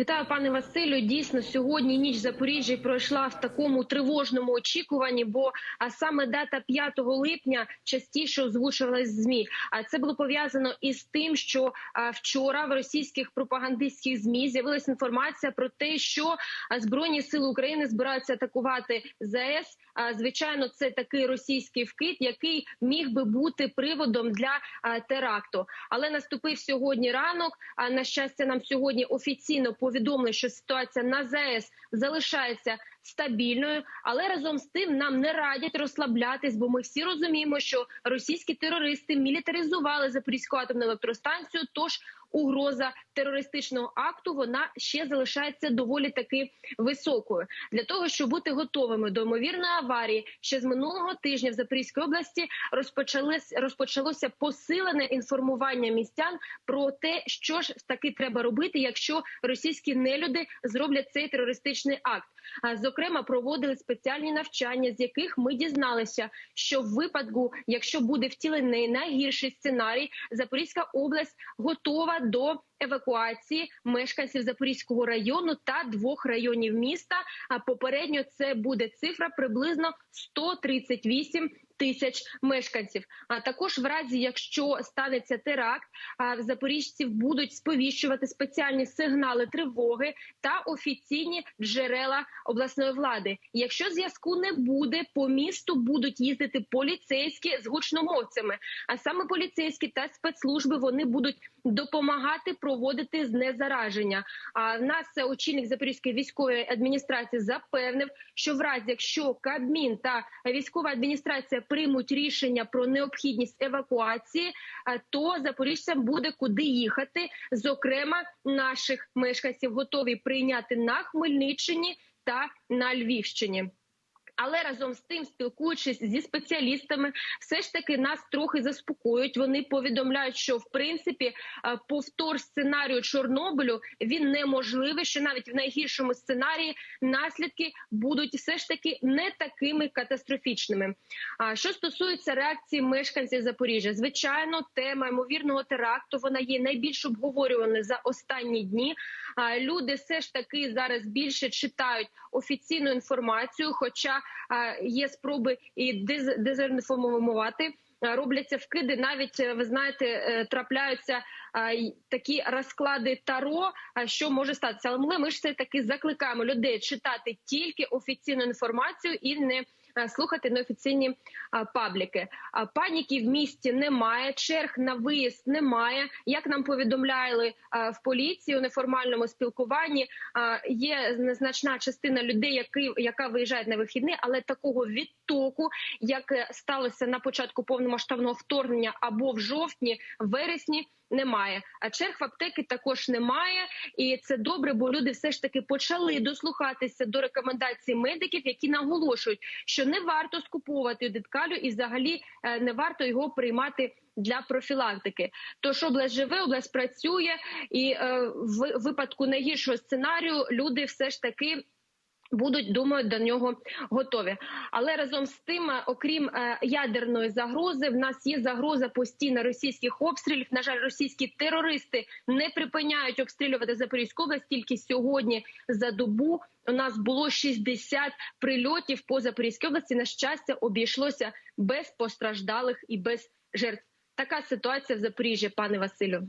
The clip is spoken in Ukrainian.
Вітаю, пане Василю. Дійсно, сьогодні ніч в Запоріжжі пройшла в такому тривожному очікуванні, бо а саме дата 5 липня частіше озвучувалась змі. А це було пов'язано із тим, що вчора в російських пропагандистських змі з'явилася інформація про те, що збройні сили України збираються атакувати ЗАЕС. Звичайно, це такий російський вкид, який міг би бути приводом для теракту. Але наступив сьогодні ранок. На щастя, нам сьогодні офіційно повідомили, що ситуація на ЗАЕС залишається стабільною, але разом з тим нам не радять розслаблятись, бо ми всі розуміємо, що російські терористи мілітаризували Запорізьку атомну електростанцію. Тож угроза терористичного акту вона ще залишається доволі таки високою. Для того щоб бути готовими до ймовірної аварії, ще з минулого тижня в Запорізькій області розпочалось розпочалося посилене інформування містян про те, що ж таки треба робити, якщо російські нелюди зроблять цей терористичний акт. А зокрема, проводили спеціальні навчання, з яких ми дізналися, що в випадку, якщо буде втілений найгірший сценарій, Запорізька область готова до евакуації мешканців Запорізького району та двох районів міста. А попередньо це буде цифра приблизно 138 Тисяч мешканців, а також в разі, якщо станеться теракт, запоріжців будуть сповіщувати спеціальні сигнали тривоги та офіційні джерела обласної влади. Якщо зв'язку не буде, по місту будуть їздити поліцейські з гучномовцями. А саме поліцейські та спецслужби вони будуть допомагати проводити знезараження. А в нас очільник Запорізької військової адміністрації запевнив, що в разі якщо Кабмін та військова адміністрація приймуть рішення про необхідність евакуації, то запоріжцям буде куди їхати. Зокрема, наших мешканців готові прийняти на Хмельниччині та на Львівщині. Але разом з тим, спілкуючись зі спеціалістами, все ж таки нас трохи заспокоюють. Вони повідомляють, що в принципі повтор сценарію Чорнобилю він неможливий. Що навіть в найгіршому сценарії наслідки будуть все ж таки не такими катастрофічними. А що стосується реакції мешканців Запоріжжя, звичайно, тема ймовірного теракту вона є найбільш обговорюваною за останні дні. А люди все ж таки зараз більше читають офіційну інформацію, хоча є спроби і дезінформувати. Робляться вкиди, навіть ви знаєте, трапляються такі розклади таро. що може статися, але ми ж все таки закликаємо людей читати тільки офіційну інформацію і не слухати неофіційні пабліки. Паніки в місті немає. Черг на виїзд немає. Як нам повідомляли в поліції у неформальному спілкуванні, є незначна частина людей, які яка виїжджає на вихідні, але такого відтоку, як сталося на початку повномасштабного вторгнення або в жовтні, вересні немає. А черг в аптеки також немає, і це добре, бо люди все ж таки почали дослухатися до рекомендацій медиків, які наголошують, що не варто скуповувати диткалю і, взагалі, е, не варто його приймати. Для профілактики тож область живе, область працює, і е, в випадку найгіршого сценарію люди все ж таки Будуть думаю, до нього готові, але разом з тим, е, окрім е, ядерної загрози, в нас є загроза постійно російських обстрілів. На жаль, російські терористи не припиняють обстрілювати Запорізьку область. Тільки сьогодні за добу у нас було 60 прильотів по Запорізькій області. На щастя, обійшлося без постраждалих і без жертв. Така ситуація в Запоріжжі, пане Василю.